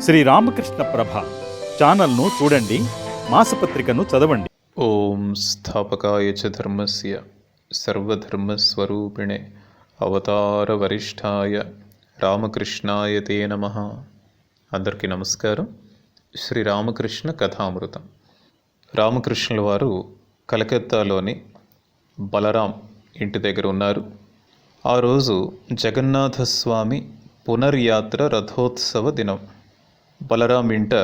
శ్రీ రామకృష్ణ ప్రభ ఛానల్ను చూడండి మాసపత్రికను చదవండి. ఓం స్థాపకాయ చ ధర్మస్య సర్వధర్మస్వరూపిణే అవతారవరిష్ఠాయ రామకృష్ణాయ తే నమ. అందరికీ నమస్కారం. శ్రీ రామకృష్ణ కథామృతం. రామకృష్ణుల వారు కలకత్తాలోని బలరాం ఇంటి దగ్గర ఉన్నారు. ఆ రోజు జగన్నాథస్వామి పునర్యాత్ర రథోత్సవ దినం. బలరాం ఇంట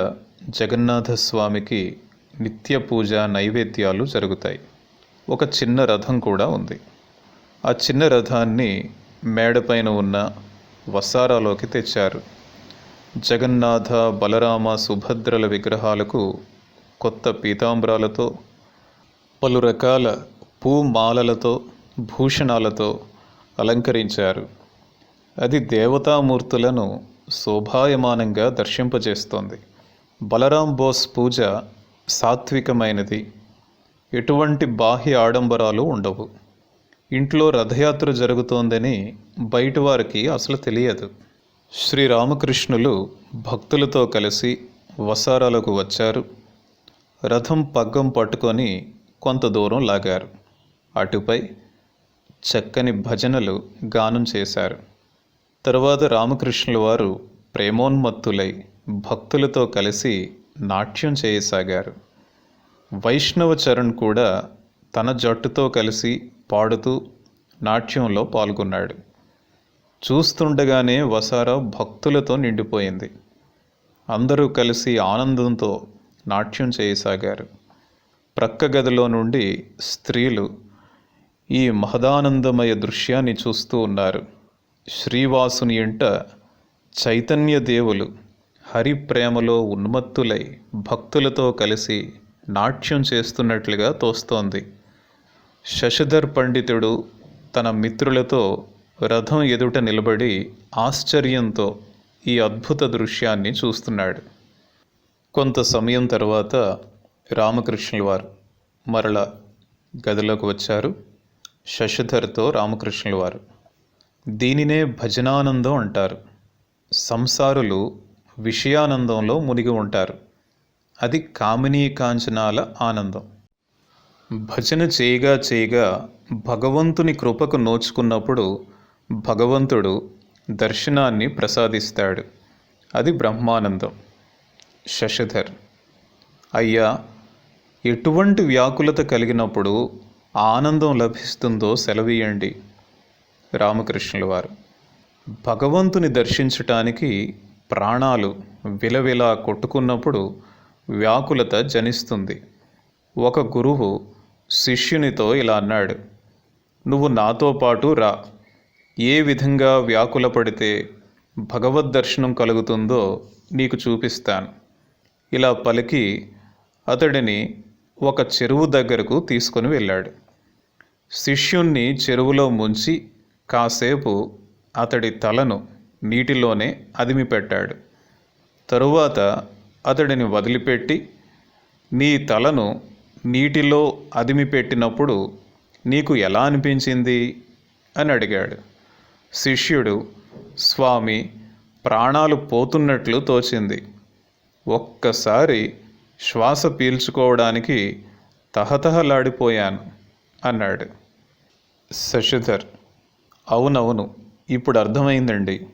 జగన్నాథస్వామికి నిత్య పూజ నైవేద్యాలు జరుగుతాయి. ఒక చిన్న రథం కూడా ఉంది. ఆ చిన్న రథాన్ని మేడపైన ఉన్న వసారాలోకి తెచ్చారు. జగన్నాథ బలరామ సుభద్రల విగ్రహాలకు కొత్త పీతాంబ్రాలతో పలు రకాల పూమాలలతో భూషణాలతో అలంకరించారు. అది దేవతామూర్తులను శోభాయమానంగా దర్శింపజేస్తోంది. బలరాం బోస్ పూజ సాత్వికమైనది. ఎటువంటి బాహ్య ఆడంబరాలు ఉండవు. ఇంట్లో రథయాత్ర జరుగుతోందని బయట వారికి అసలు తెలియదు. శ్రీరామకృష్ణులు భక్తులతో కలిసి వసారాలకు వచ్చారు. రథం పగ్గం పట్టుకొని కొంత దూరం లాగారు. అటుపై చక్కని భజనలు గానం చేశారు. తరువాత రామకృష్ణుల వారు ప్రేమోన్మత్తులై భక్తులతో కలిసి నాట్యం చేయసాగారు. వైష్ణవ చరణ్ కూడా తన జట్టుతో కలిసి పాడుతూ నాట్యంలో పాల్గొన్నాడు. చూస్తుండగానే వసారా భక్తులతో నిండిపోయింది. అందరూ కలిసి ఆనందంతో నాట్యం చేయసాగారు. ప్రక్క గదిలో నుండి స్త్రీలు ఈ మహదానందమయ దృశ్యాన్ని చూస్తూ ఉన్నారు. శ్రీవాసుని ఇంట చైతన్య దేవులు ఉన్మత్తులై భక్తులతో కలిసి నాట్యం చేస్తున్నట్లుగా తోస్తోంది. శశిధర్ పండితుడు తన మిత్రులతో రథం ఎదుట నిలబడి ఆశ్చర్యంతో ఈ అద్భుత దృశ్యాన్ని చూస్తున్నాడు. కొంత సమయం తర్వాత రామకృష్ణుల వారు మరల గదిలోకి వచ్చారు. శశిధర్తో రామకృష్ణుల వారు దీనినే భజనానందం అంటారు. సంసారులు విషయానందంలో మునిగి ఉంటారు. అది కామినీ కాంచనాల ఆనందం. భజన చేయగా చేయగా భగవంతుని కృపకు నోచుకున్నప్పుడు భగవంతుడు దర్శనాన్ని ప్రసాదిస్తాడు. అది బ్రహ్మానందం. శశిధర్ అయ్యా ఎటువంటి వ్యాకులత కలిగినప్పుడు ఆనందం లభిస్తుందో సెలవీయండి. రామకృష్ణుల వారు. భగవంతుని దర్శించటానికి ప్రాణాలు విలవిలా కొట్టుకున్నప్పుడు వ్యాకులత జనిస్తుంది. ఒక గురువు శిష్యునితో ఇలా అన్నాడు నువ్వు నాతో పాటు రా. ఏ విధంగా వ్యాకుల పడితే భగవద్ దర్శనం కలుగుతుందో నీకు చూపిస్తాను. ఇలా పలికి అతడిని ఒక చెరువు దగ్గరకు తీసుకొని వెళ్ళాడు. శిష్యుణ్ణి చెరువులో ముంచి కాసేపు అతడి తలను నీటిలోనే అదిమిపెట్టాడు. తరువాత అతడిని వదిలిపెట్టి నీ తలను నీటిలో అదిమిపెట్టినప్పుడు నీకు ఎలా అనిపించింది? అని అడిగాడు. శిష్యుడు స్వామి ప్రాణాలు పోతున్నట్లు తోచింది. ఒక్కసారి శ్వాస పీల్చుకోవడానికి తహతహలాడిపోయాను అన్నాడు. శశిధర్ అవునవును ఇప్పుడు అర్థమైందండి.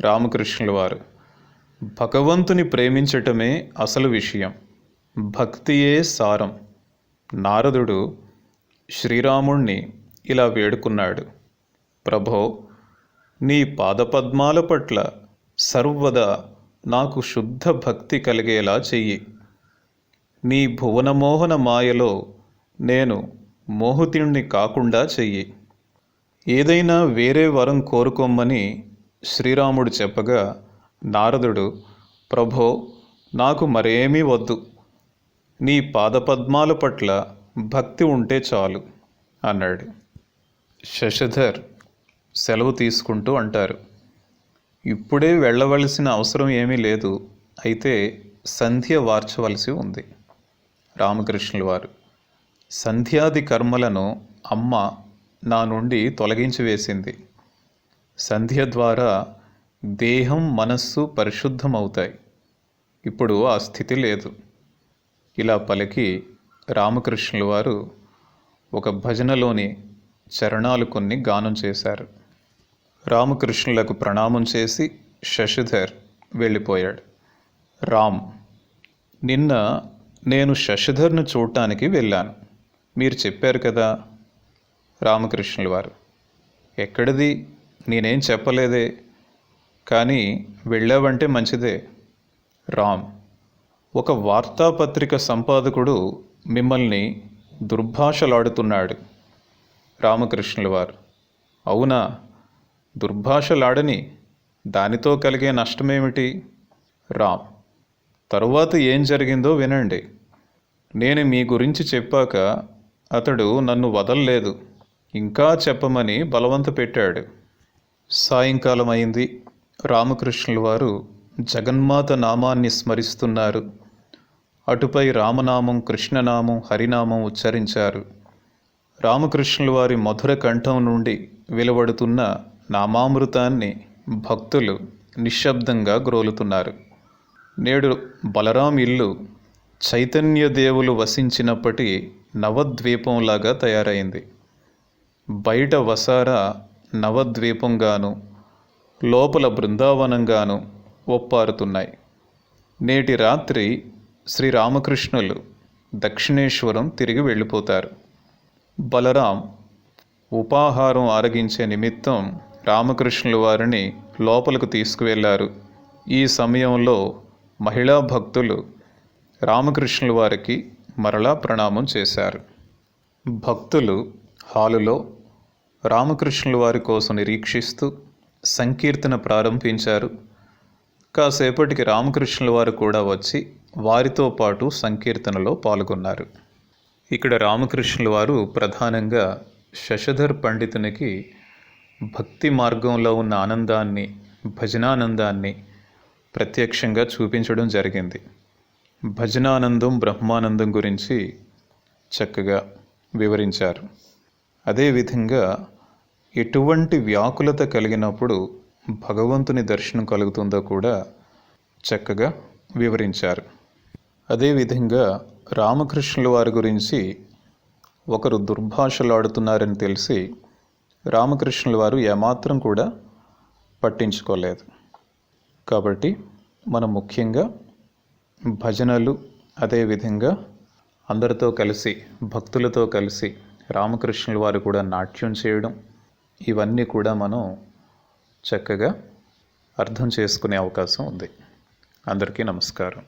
రామకృష్ణుల వారు భగవంతుని ప్రేమించటమే అసలు విషయం. భక్తియే సారం. నారదుడు శ్రీరాముణ్ణి ఇలా వేడుకున్నాడు. ప్రభో నీ పాదపద్మాల పట్ల సర్వదా నాకు శుద్ధ భక్తి కలిగేలా చెయ్యి. నీ భువనమోహన మాయలో నేను మోహుతిణ్ణి కాకుండా చెయ్యి. ఏదైనా వేరే వరం కోరుకోమని శ్రీరాముడు చెప్పగా నారదుడు ప్రభో నాకు మరేమీ వద్దు. నీ పాదపద్మాల పట్ల భక్తి ఉంటే చాలు అన్నాడు. శశధర్ సెలవు తీసుకుంటూ అంటారు. ఇప్పుడే వెళ్ళవలసిన అవసరం ఏమీ లేదు. అయితే సంధ్య వార్చవలసి ఉంది. రామకృష్ణుల వారు. సంధ్యాది కర్మలను అమ్మ నా నుండి తొలగించి వేసింది. సంధ్య ద్వారా దేహం మనస్సు పరిశుద్ధమవుతాయి. ఇప్పుడు ఆ స్థితి లేదు. ఇలా పలికి రామకృష్ణుల వారు ఒక భజనలోని చరణాలు కొన్ని గానం చేశారు. రామకృష్ణులకు ప్రణామం చేసి శశిధర్ వెళ్ళిపోయాడు. రామ్ నిన్న నేను శశిధర్ను చూడటానికి వెళ్ళాను. మీరు చెప్పారు కదా రామకృష్ణుల వారు. ఎక్కడిది? నేనేం చెప్పలేదే. కానీ వెళ్ళావంటే మంచిదే. రామ్ ఒక వార్తాపత్రిక సంపాదకుడు మిమ్మల్ని దుర్భాషలాడుతున్నాడు. రామకృష్ణుల వారు అవునా? దుర్భాషలాడని దానితో కలిగే నష్టమేమిటి? రామ్ తరువాత ఏం జరిగిందో వినండి. నేను మీ గురించి చెప్పాక అతడు నన్ను వదల్లేదు. ఇంకా చెప్పమని బలవంత పెట్టాడు. సాయంకాలం అయింది రామకృష్ణుల వారు జగన్మాత నామాన్ని స్మరిస్తున్నారు. అటుపై రామనామం కృష్ణనామం హరినామం ఉచ్చరించారు. రామకృష్ణుల వారి మధుర కంఠం నుండి వెలువడుతున్న నామామృతాన్ని భక్తులు నిశ్శబ్దంగా గ్రోలుతున్నారు. నేడు బలరాం ఇల్లు చైతన్య దేవులు వసించినప్పటి నవద్వీపంలాగా తయారైంది. బయట వసార నవద్వీపంగాను లోపల బృందావనంగాను ఒప్పారుతున్నాయి. నేటి రాత్రి శ్రీరామకృష్ణులు దక్షిణేశ్వరం తిరిగి వెళ్ళిపోతారు. బలరాం ఉపాహారం ఆరగించే నిమిత్తం రామకృష్ణుల వారిని లోపలకు తీసుకువెళ్ళారు. ఈ సమయంలో మహిళా భక్తులు రామకృష్ణుల వారికి మరలా ప్రణామం చేశారు. భక్తులు హాలులో రామకృష్ణుల వారి కోసం నిరీక్షిస్తూ సంకీర్తన ప్రారంభించారు. కాసేపటికి రామకృష్ణుల వారు కూడా వచ్చి వారితో పాటు సంకీర్తనలో పాల్గొన్నారు. ఇక్కడ రామకృష్ణుల వారు ప్రధానంగా శశధర్ పండితునికి భక్తి మార్గంలో ఉన్న ఆనందాన్ని భజనానందాన్ని ప్రత్యక్షంగా చూపించడం జరిగింది. భజనానందం బ్రహ్మానందం గురించి చక్కగా వివరించారు. అదేవిధంగా ఎటువంటి వ్యాకులత కలిగినప్పుడు భగవంతుని దర్శనం కలుగుతుందో కూడా చక్కగా వివరించారు. అదేవిధంగా రామకృష్ణుల వారి గురించి ఒకరు దుర్భాషలాడుతున్నారని తెలిసి రామకృష్ణుల వారు ఏమాత్రం కూడా పట్టించుకోలేదు. కాబట్టి మనం ముఖ్యంగా భజనలు అదేవిధంగా అందరితో కలిసి భక్తులతో కలిసి రామకృష్ణుల వారు కూడా నాట్యం చేయడం ఇవన్నీ కూడా మనం చక్కగా అర్థం చేసుకునే అవకాశం ఉంది. అందరికీ నమస్కారం.